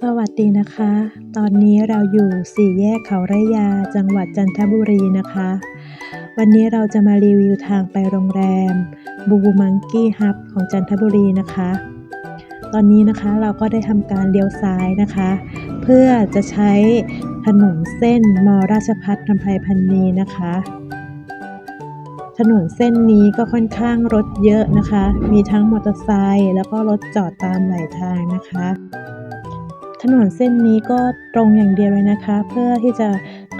สวัสดีนะคะ ตอนนี้เราอยู่สี่แยกเขาไรยา จังหวัดจันทบุรีนะคะ วันนี้เราจะมารีวิวทางไปโรงแรมบูบูมังกี้ฮับของจันทบุรีนะคะ ตอนนี้นะคะเราก็ได้ทำการเลี้ยวซ้ายนะคะ เพื่อจะใช้ถนนเส้นมราชพัฒนำไพพันนีนะคะ ถนนเส้นนี้ก็ค่อนข้างรถเยอะนะคะ มีทั้งมอเตอร์ไซค์แล้วก็รถจอดตามหลายทางนะคะ ถนนเส้นนี้ก็ตรงอย่างเดียวเลยนะคะ เพื่อที่จะ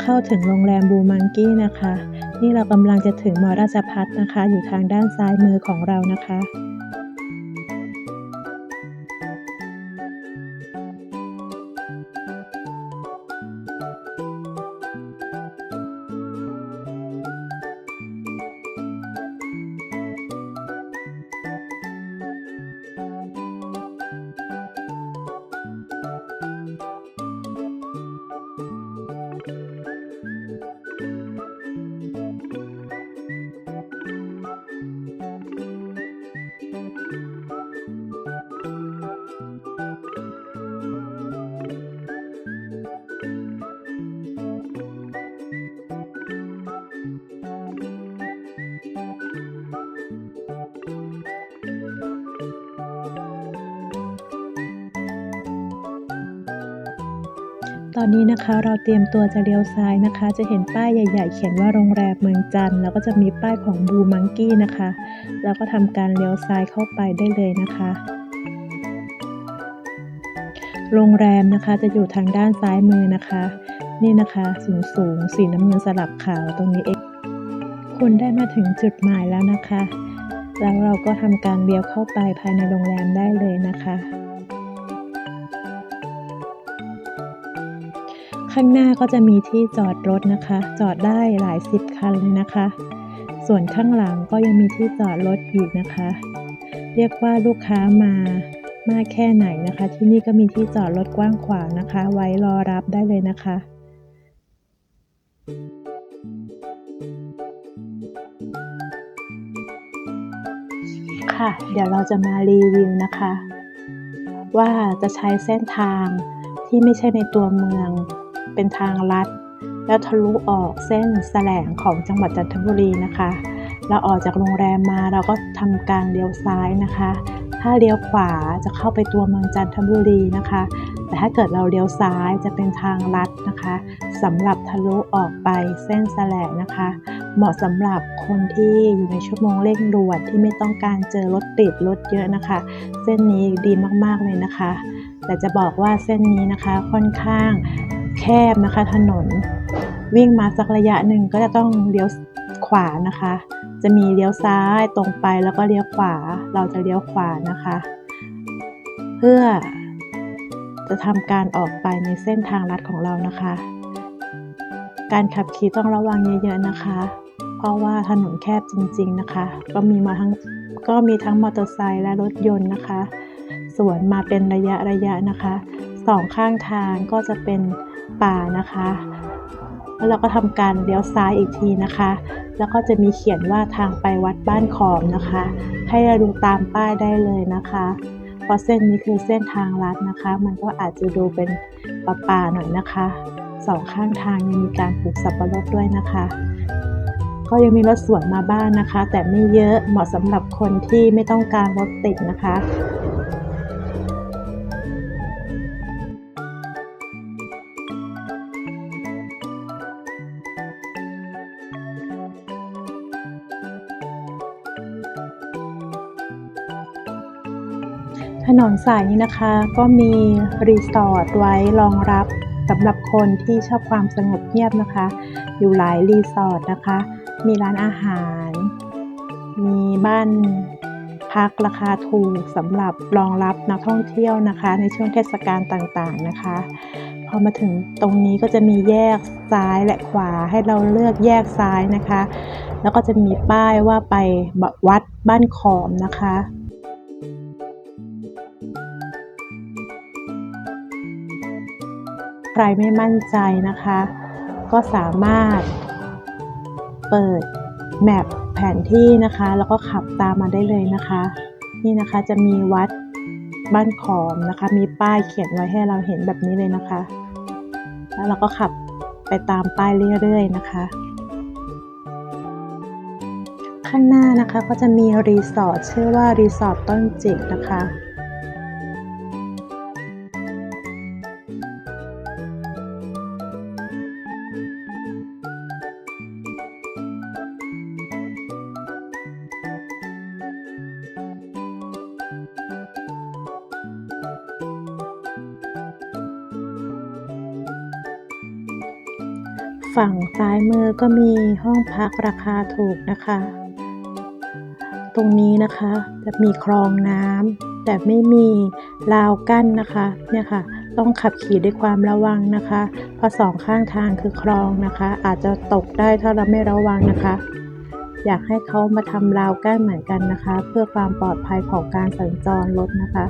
เข้าถึงโรงแรมบูมังกี้นะคะ นี่เรากำลังจะถึงมอราชพัฒนะคะ อยู่ทางด้านซ้ายมือของเรานะคะ ตอนนี้นะคะเราเตรียมตัวจะเลี้ยวซ้ายนะคะ จะเห็นป้ายใหญ่ ๆ เขียนว่าโรงแรมเมืองจันทร์แล้วก็จะมีป้ายของบูมังกี้นะคะแล้วก็ทำการเลี้ยวซ้ายเข้าไปได้เลยนะคะ โรงแรมนะคะจะอยู่ทางด้านซ้ายมือนะคะ นี่นะคะสูงสูงสีน้ำเงินสลับขาวตรงนี้เองคุณได้มาถึงจุดหมายแล้วนะคะ แล้วเราก็ทำการเลี้ยวเข้าไปภายในโรงแรมได้เลยนะคะ ข้างหน้าก็จะมีที่จอดรถนะคะ จอดได้หลายสิบคันเลยนะคะ ส่วนข้างหลังก็ยังมีที่จอดรถอยู่นะคะ เรียกว่าลูกค้ามามากแค่ไหนนะคะ ที่นี่ก็มีที่จอดรถกว้างขวางนะคะ ไว้รอรับได้เลยนะคะค่ะเดี๋ยวเราจะมารีวิวนะคะ ว่าจะใช้เส้นทางที่ไม่ใช่ในตัวเมือง เป็นทางลัด แล้วทะลุออกเส้นแสลงของจังหวัดจันทบุรีนะคะ เราออกจากโรงแรมมาเราก็ทำการเลี้ยวซ้ายนะคะ ถ้าเลี้ยวขวาจะเข้าไปตัวเมืองจันทบุรีนะคะ แต่ถ้าเกิดเราเลี้ยวซ้ายจะเป็นทางลัดนะคะสำหรับทะลุออกไปเส้นแสลงนะคะ เหมาะสำหรับคนที่อยู่ในชั่วโมงเร่งด่วนที่ไม่ต้องการเจอรถติดรถเยอะนะคะ เส้นนี้ดีมากๆเลยนะคะแต่จะบอกว่าเส้นนี้นะคะค่อนข้าง แคบนะคะ ถนน วิ่งมาสักระยะหนึ่งก็จะต้องเลี้ยวขวานะคะ จะมีเลี้ยวซ้ายตรงไปแล้วก็เลี้ยวขวา เราจะเลี้ยวขวานะคะ เพื่อจะทำการออกไปในเส้นทางลัดของเรานะคะ การขับขี่ต้องระวังเยอะๆนะคะ เพราะว่าถนนแคบจริง ๆนะคะ ก็มีมาทั้งก็มีทั้งมอเตอร์ไซค์และรถยนต์นะคะ สวนมาเป็นระยะระยะนะคะสองข้างทางก็จะเป็น ป่านะคะ แล้วเราก็ทำการเลี้ยวซ้ายอีกทีนะคะ แล้วก็จะมีเขียนว่าทางไปวัดบ้านขอมนะคะ ให้เราดูตามป้ายได้เลยนะคะเพราะเส้นนี้คือเส้นทางลัดนะคะ มันก็อาจจะดูเป็นป่าๆหน่อยนะคะสองข้างทางยังมีการปลูกสับปะรดด้วยนะคะ ก็ยังมีรถสวนมาบ้างนะคะ แต่ไม่เยอะเหมาะสำหรับคนที่ไม่ต้องการรถติดนะคะ ถนนสายนี้นะคะ ก็มีรีสอร์ทไว้รองรับสำหรับคนที่ชอบความสงบเงียบนะคะ อยู่หลายรีสอร์ทนะคะ มีร้านอาหาร มีบ้านพักราคาถูกสำหรับรองรับนักท่องเที่ยวนะคะ ในช่วงเทศกาลต่างๆนะคะ พอมาถึงตรงนี้ก็จะมีแยกซ้ายและขวาให้เราเลือกแยกซ้ายนะคะ แล้วก็จะมีป้ายว่าไปวัดบ้านขอมนะคะ รไม่มั่นใจนะคะ ก็สามารถเปิดแมปแผนที่นะคะ แล้วก็ขับตามมาได้เลยนะคะ นี่นะคะจะมีวัดบ้านขอมนะคะ มีป้ายเขียนไว้ให้เราเห็นแบบนี้เลยนะคะ แล้วเราก็ขับไปตามป้ายเรื่อยๆนะคะ ข้างหน้านะคะก็จะมีรีสอร์ทชื่อว่ารีสอร์ทต้นจิกนะคะ ฝั่งซ้ายมือก็มีห้องพักราคาถูกนะคะ ตรงนี้นะคะจะมีคลองน้ำแต่ไม่มีราวกั้นนะคะเนี่ยค่ะ ต้องขับขี่ด้วยความระวังนะคะ เพราะสองข้างทางคือคลองนะคะ อาจจะตกได้ถ้าเราไม่ระวังนะคะ อยากให้เขามาทำราวกั้นเหมือนกันนะคะ เพื่อความปลอดภัยของการสัญจรรถนะคะ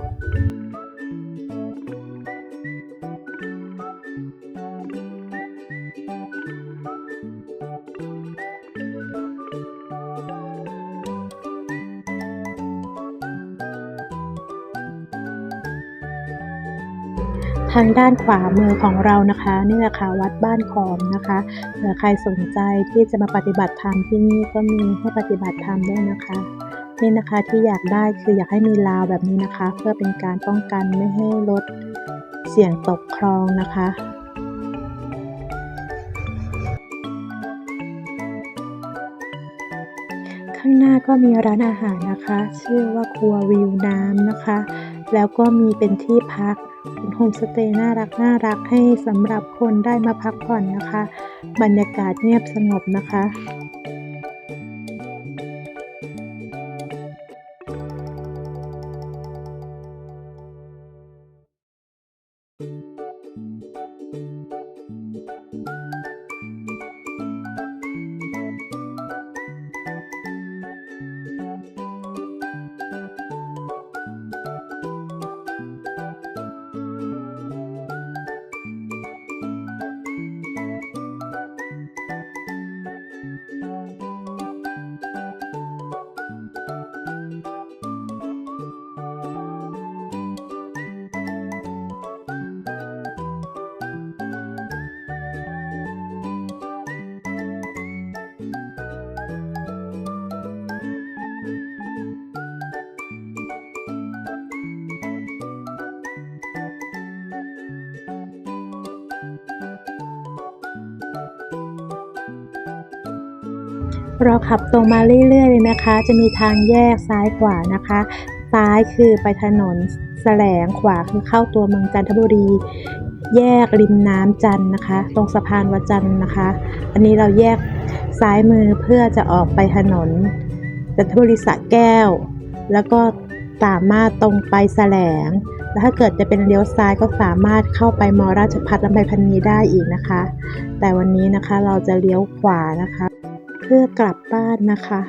ทางด้านขวามือของเรานะคะนี่แหละค่ะวัดบ้านขอมนะคะเผื่อใครสนใจที่จะมาปฏิบัติธรรมที่นี่ก็มีให้ปฏิบัติธรรมด้วยนะคะนี่นะคะที่อยากได้คืออยากให้มีราวแบบนี้นะคะ เพื่อเป็นการป้องกันไม่ให้รถเสี่ยงตกคลองนะคะข้างหน้าก็มีร้านอาหารนะคะ ชื่อว่าครัววิวน้ำนะคะ แล้วก็มีเป็นที่พัก เป็นโฮมสเตย์น่ารักน่ารักให้สำหรับคนได้มาพักผ่อนนะคะ บรรยากาศเงียบสงบนะคะ เราขับตรงมาเรื่อยๆเลยนะคะ จะมีทางแยกซ้ายขวานะคะ ซ้ายคือไปถนนแสลงขวาคือเข้าตัวเมืองจันทบุรี แยกริมน้ำจันนะคะ ตรงสะพานวัดจันนะคะ อันนี้เราแยกซ้ายมือเพื่อจะออกไปถนนจันทบุรีสระแก้ว แล้วก็สามารถตรงไปแสลงแล้วถ้าเกิดจะเป็นเลี้ยวซ้ายก็สามารถเข้าไปมอราชพัฒลำไพพันนีได้อีกนะคะ แต่วันนี้นะคะเราจะเลี้ยวขวานะคะ พื่อกลับบ้านนะคะ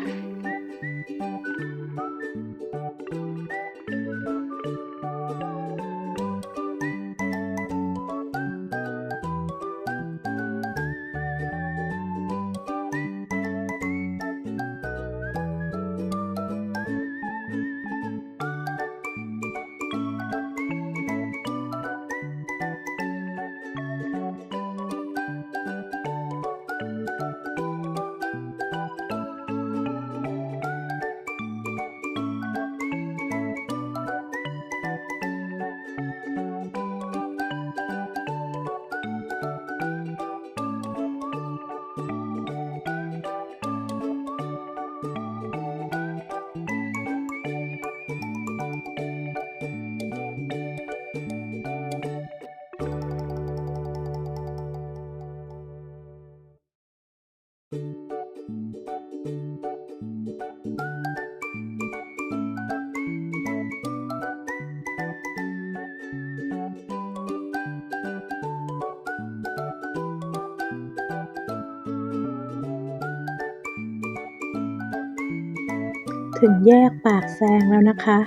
ถึงแยกปากแซงแล้วนะคะ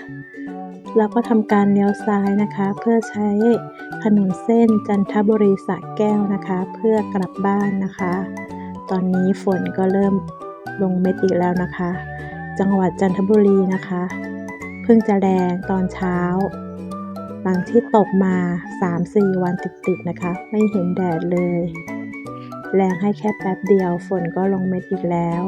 เราก็ทำการเลี้ยวซ้ายนะคะ เพื่อใช้ถนนเส้นจันทบุรีสระแก้วนะคะ เพื่อกลับบ้านนะคะ ตอนนี้ฝนก็เริ่มลงเม็ดอีกแล้วนะคะ จังหวัดจันทบุรีนะคะ เพิ่งจะแรงตอนเช้า หลังที่ตกมา 3-4 วันติดๆนะคะ ไม่เห็นแดดเลย แรงให้แค่แป๊บเดียวฝนก็ลงเม็ดอีกแล้ว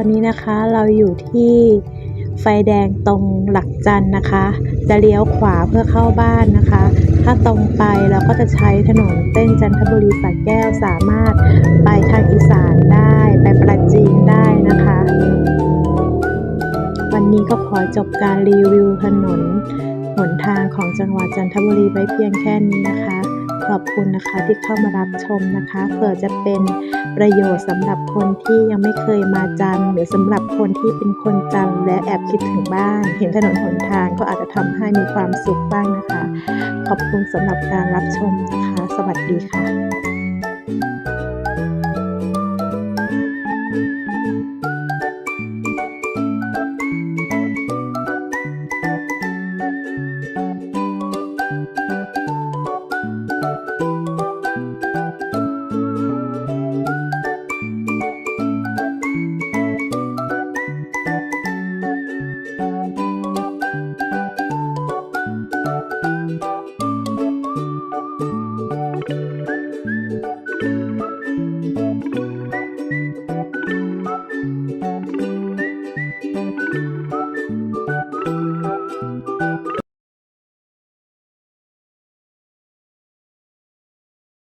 อนนี้นะคะเราอยู่ที่ไฟแดงตรงหลักจันนะคะ จะเลี้ยวขวาเพื่อเข้าบ้านนะคะ ถ้าตรงไปเราก็จะใช้ถนนเส้นจันทบุรีสระแก้วสามารถไปทางอีสานได้ไปประจีนได้นะคะ วันนี้ก็ขอจบการรีวิวถนนหนทางของจังหวัดจันทบุรีไว้เพียงแค่นี้นะคะ ขอบคุณนะคะที่เข้ามารับชมนะคะเผื่อจะเป็นประโยชน์สำหรับคนที่ยังไม่เคยมาจันหรือสำหรับคนที่เป็นคนจันและแอบคิดถึงบ้าน เห็นถนนหนทางก็อาจจะทำให้มีความสุขบ้างนะคะ ขอบคุณสำหรับการรับชมนะคะ สวัสดีค่ะ